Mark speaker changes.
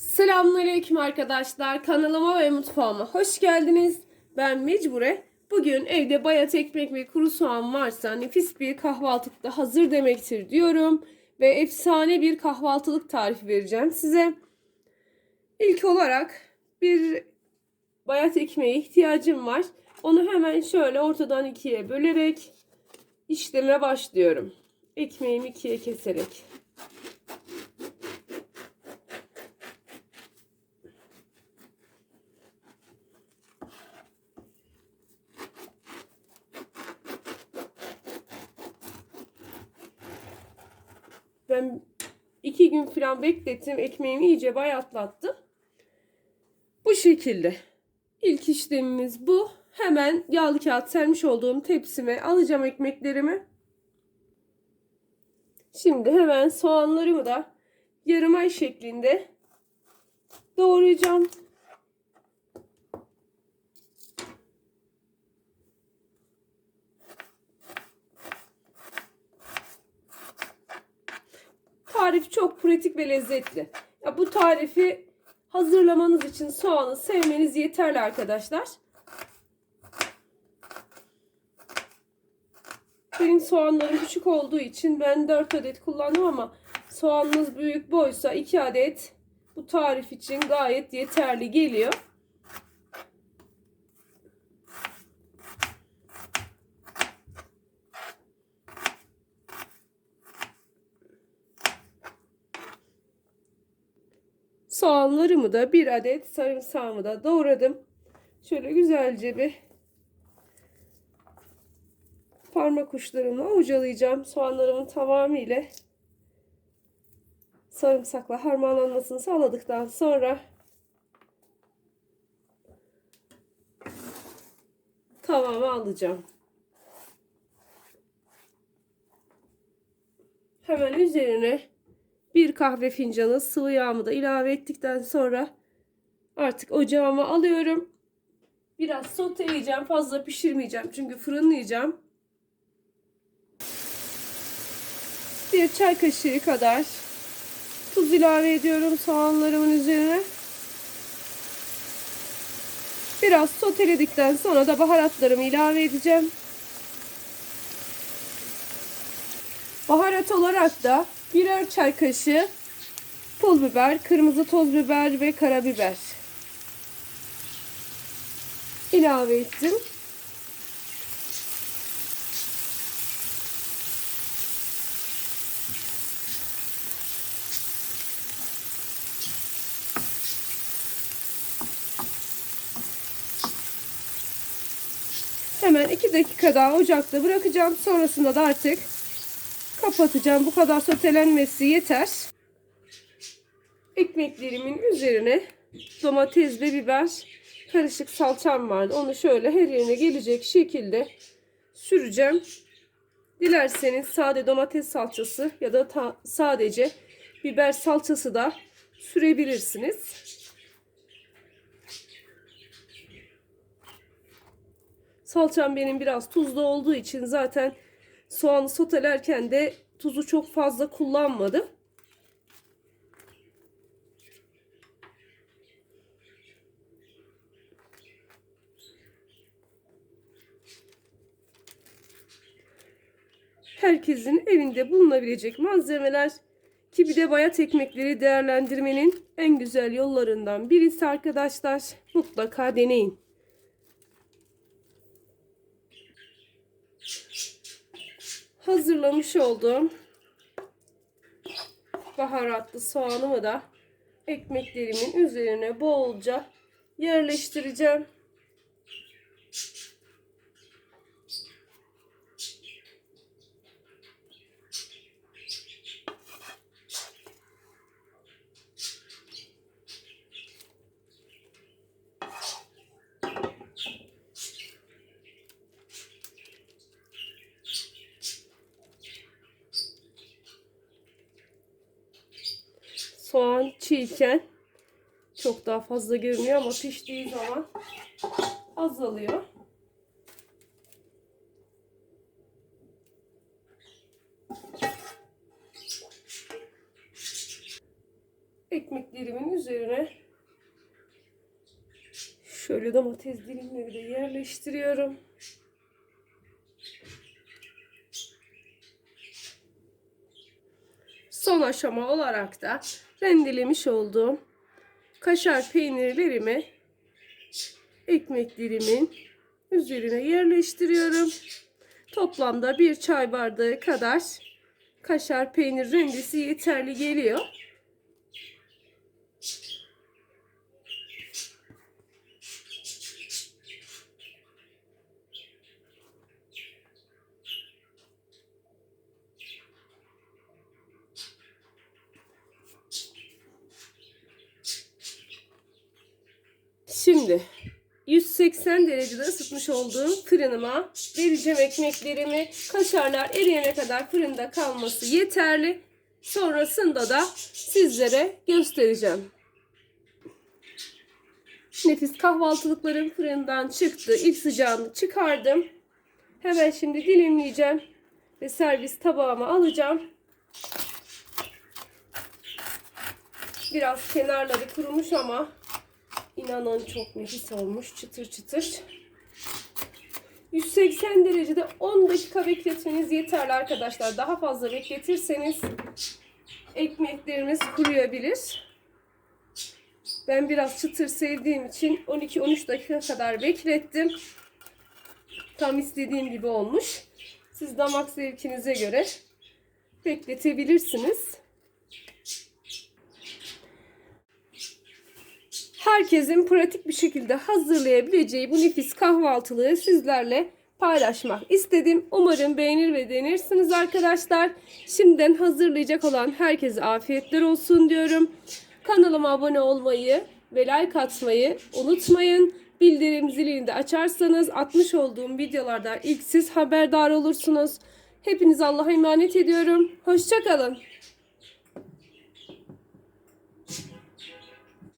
Speaker 1: Selamünaleyküm arkadaşlar. Kanalıma ve mutfağıma hoş geldiniz. Ben Mecbure. Bugün evde bayat ekmek ve kuru soğan varsa nefis bir kahvaltılıkta hazır demektir diyorum. Ve efsane bir kahvaltılık tarifi vereceğim size. İlk olarak bir bayat ekmeğe ihtiyacım var. Onu hemen şöyle ortadan ikiye bölerek işleme başlıyorum. Ekmeğimi ikiye keserek. Ben iki gün falan beklettim. Ekmeğimi iyice bayatlattım. Bu şekilde. İlk işlemimiz bu. Hemen yağlı kağıt sermiş olduğum tepsime alacağım ekmeklerimi. Şimdi hemen soğanlarımı da yarım ay şeklinde doğrayacağım. Tarif çok pratik ve lezzetli. Ya bu tarifi hazırlamanız için soğanı sevmeniz yeterli arkadaşlar. Benim soğanlarım küçük olduğu için ben 4 adet kullandım ama soğanınız büyük boysa 2 adet bu tarif için gayet yeterli geliyor. Soğanlarımı da bir adet sarımsağımı da doğradım. Şöyle güzelce bir parmak uçlarımla avucalayacağım. Soğanlarımın tamamıyla sarımsakla harmanlanmasını sağladıktan sonra tavama alacağım. Hemen üzerine bir kahve fincanı sıvı yağımı da ilave ettikten sonra artık ocağıma alıyorum. Biraz soteleyeceğim. Fazla pişirmeyeceğim. Çünkü fırınlayacağım. Bir çay kaşığı kadar tuz ilave ediyorum soğanlarımın üzerine. Biraz soteledikten sonra da baharatlarımı ilave edeceğim. Baharat olarak da birer çay kaşığı pul biber, kırmızı toz biber ve karabiber ilave ettim. Hemen 2 dakika daha ocakta bırakacağım. Sonrasında da artık kapatacağım. Bu kadar sotelenmesi yeter. Ekmeklerimin üzerine domates ve biber karışık salçam vardı. Onu şöyle her yerine gelecek şekilde süreceğim. Dilerseniz sade domates salçası ya da sadece biber salçası da sürebilirsiniz. Salçam benim biraz tuzlu olduğu için zaten soğanı sotelerken de tuzu çok fazla kullanmadım. Herkesin evinde bulunabilecek malzemeler ki bir de bayat ekmekleri değerlendirmenin en güzel yollarından birisi arkadaşlar. Mutlaka deneyin. Hazırlamış olduğum baharatlı soğanımı da ekmeklerimin üzerine bolca yerleştireceğim. Soğan çiğken çok daha fazla görünüyor ama piştiği zaman azalıyor. ekmeklerimin üzerine şöyle domates dilimleri de yerleştiriyorum. Son aşama olarak da rendelemiş olduğum kaşar peynirlerimi ekmeklerimin üzerine yerleştiriyorum. Toplamda bir çay bardağı kadar kaşar peynir rendesi yeterli geliyor. Şimdi 180 derecede ısıtmış olduğum fırınıma vereceğim ekmeklerimi. Kaşarlar eriyene kadar fırında kalması yeterli. Sonrasında da sizlere göstereceğim. Nefis kahvaltılıklarım fırından çıktı. İlk sıcağını çıkardım. Hemen şimdi dilimleyeceğim ve servis tabağıma alacağım. Biraz kenarları kurumuş ama İnanın çok nefis olmuş. Çıtır çıtır. 180 derecede 10 dakika bekletmeniz yeterli arkadaşlar. Daha fazla bekletirseniz ekmeklerimiz kuruyabilir. Ben biraz çıtır sevdiğim için 12-13 dakika kadar beklettim. Tam istediğim gibi olmuş. Siz damak zevkinize göre bekletebilirsiniz. Herkesin pratik bir şekilde hazırlayabileceği bu nefis kahvaltılığı sizlerle paylaşmak istedim. Umarım beğenir ve denirsiniz arkadaşlar. Şimdiden hazırlayacak olan herkese afiyetler olsun diyorum. Kanalıma abone olmayı ve like atmayı unutmayın. Bildirim zilini de açarsanız atmış olduğum videolardan ilk siz haberdar olursunuz. Hepiniz Allah'a emanet ediyorum. Hoşçakalın.